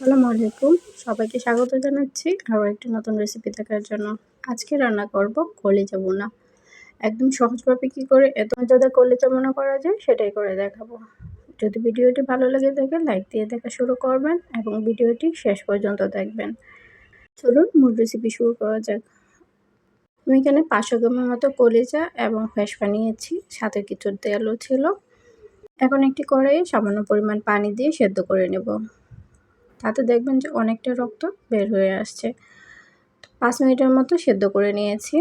আসসালামু আলাইকুম। সবাইকে স্বাগত জানাচ্ছি আরও একটি নতুন রেসিপি দেখার জন্য। আজকে রান্না করব কলিজা বোনা একদম সহজভাবে কী করে এত মজাদা কলিজা বোনা করা যায় সেটাই করে দেখাবো। যদি ভিডিওটি ভালো লেগে থাকে লাইক দিয়ে দেখা শুরু করবেন এবং ভিডিওটি শেষ পর্যন্ত দেখবেন। চলুন মূল রেসিপি শুরু করা যাক। আমি এখানে পাঁচশো গ্রামের মতো কলিজা এবং ফ্রেশ বানিয়েছি সাথে কিছু তেলও ছিল। এখন একটি কড়াইয়ে সামান্য পরিমাণ পানি দিয়ে সেদ্ধ করে নেব। তাতে দেখবেন যে অনেকটা রক্ত বের হয়ে আসছে। পাঁচ মিনিটের মতো সেদ্ধ করে নিয়েছি।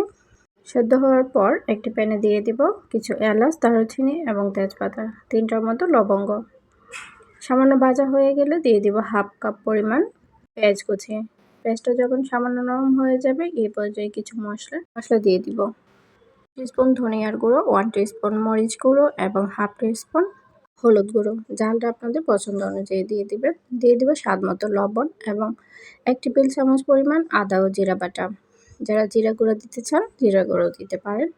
সেদ্ধ হওয়ার পর একটি প্যানে দিয়ে দিব কিছু এলাচ, দারুচিনি এবং তেজপাতা, তিনটার মতো লবঙ্গ। সামান্য ভাজা হয়ে গেলে দিয়ে দিব হাফ কাপ পরিমাণ পেঁয়াজ কুচি। পেঁয়াজটা যখন সামান্য নরম হয়ে যাবে এই পর্যায়ে কিছু মশলা মশলা দিয়ে দিব। টিস্পুন ধনিয়ার গুঁড়ো, ওয়ান টিস্পুন মরিচ গুঁড়ো এবং হাফ টিস্পুন হলুদ গুঁড়ো। ঝালটা আপনাদের পছন্দ অনুযায়ী দিয়ে দিবেন। দিয়ে দিব স্বাদ মতো লবণ এবং এক টেবিল চামচ পরিমাণ আদা ও জিরা বাটা। যারা জিরা গুঁড়ো দিতে চান, জিরা গুঁড়ো দিতে পারেন।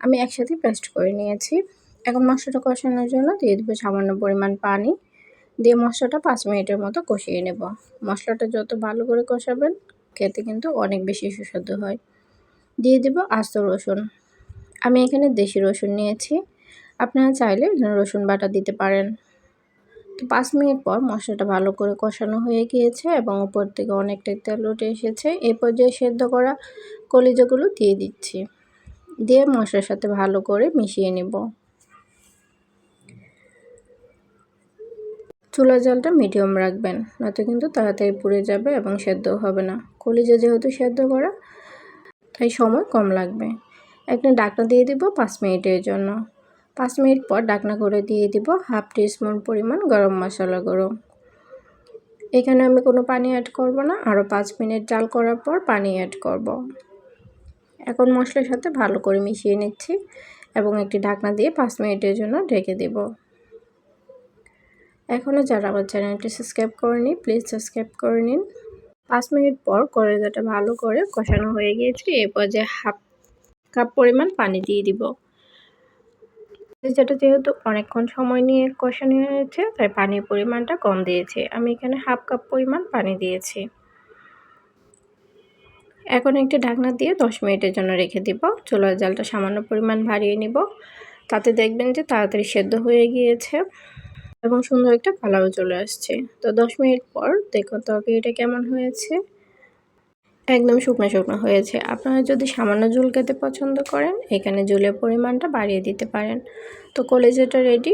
আমি একসাথে পেস্ট করে নিয়েছি। এখন মশলাটা কষানোর জন্য দিয়ে দেবো সামান্য পরিমাণ পানি। দিয়ে মশলাটা পাঁচ মিনিটের মতো কষিয়ে নেব। মশলাটা যত ভালো করে কষাবেন, খেতে কিন্তু অনেক বেশি সুস্বাদু হয়। দিয়ে দেব আস্ত রসুন। আমি এখানে দেশি রসুন নিয়েছি। আপনারা চাইলে রসুন বাটা দিতে পারেন। তো পাঁচ মিনিট পর মশলাটা ভালো করে কষানো হয়ে গিয়েছে এবং উপর থেকে অনেকটাই তেল উঠে এসেছে। এই পর্যায়ে সেদ্ধ করা কলিজাগুলো দিয়ে দিচ্ছি। দিয়ে মশলার সাথে ভালো করে মিশিয়ে নেব। চুলা জালটা মিডিয়াম রাখবেন, নয়তো কিন্তু তাড়াতাড়ি পুড়ে যাবে এবং সেদ্ধ হবে না। কলিজা যেহেতু সেদ্ধ করা, তাই সময় কম লাগবে। একটা ডাকনা দিয়ে দিব পাঁচ মিনিটের জন্য। পাঁচ মিনিট পর ডাকনা করে দিয়ে দিব হাফ টিস্পুন পরিমাণ গরম মশলা গুঁড়ো। এখানে আমি কোনো পানি অ্যাড করব না আরও পাঁচ মিনিট জাল করার পর পানি অ্যাড করব। এখন মশলার সাথে ভালো করে মিশিয়ে নিচ্ছি এবং একটি ঢাকনা দিয়ে পাঁচ মিনিটের জন্য ঢেকে দেব। এখনও যারা আমার চ্যানেলটি সাবস্ক্রাইব করেনি, প্লিজ সাবস্ক্রাইব করে নিন। পাঁচ মিনিট পর কলেজাটা ভালো করে কষানো হয়ে গিয়েছে এরপর যে হাফ কাপ পরিমাণ পানি দিয়ে দিব। যেটা যেহেতু অনেকক্ষণ সময় নিয়ে কষানো হয়েছে, তাই পানির পরিমাণটা কম দিয়েছি। আমি এখানে হাফ কাপ পরিমাণ পানি দিয়েছি। এখন একটি ঢাকনা দিয়ে দশ মিনিটের জন্য রেখে দিব। চুলার জালটা সামান্য পরিমাণ বাড়িয়ে নিব। তাতে দেখবেন যে তাড়াতাড়ি সেদ্ধ হয়ে গিয়েছে এবং সুন্দর একটা কালারও চলে আসছে। তো দশ মিনিট পর দেখুন তরকারিটা কেমন হয়েছে। একদম শুকনো শুকনো হয়েছে। আপনারা যদি সামান্য জল খেতে পছন্দ করেন, এখানে জলের পরিমাণটা বাড়িয়ে দিতে পারেন। তো কলেজেটা রেডি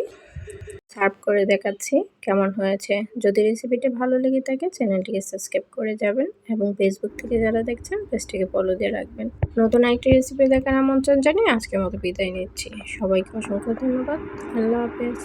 সার্ভ করে দেখাচ্ছি কেমন হয়েছে। যদি রেসিপিটি ভালো লেগে থাকে চ্যানেলটিকে সাবস্ক্রাইব করে যাবেন এবং ফেসবুক থেকে যারা দেখছেন পেজটিকে ফলো দিয়ে রাখবেন। নতুন একটি রেসিপি দেখার আমন্ত্রণ জানিয়ে আজকের মতো বিদায় নিচ্ছি। সবাইকে অসংখ্য ধন্যবাদ। আল্লাহ হাফেজ।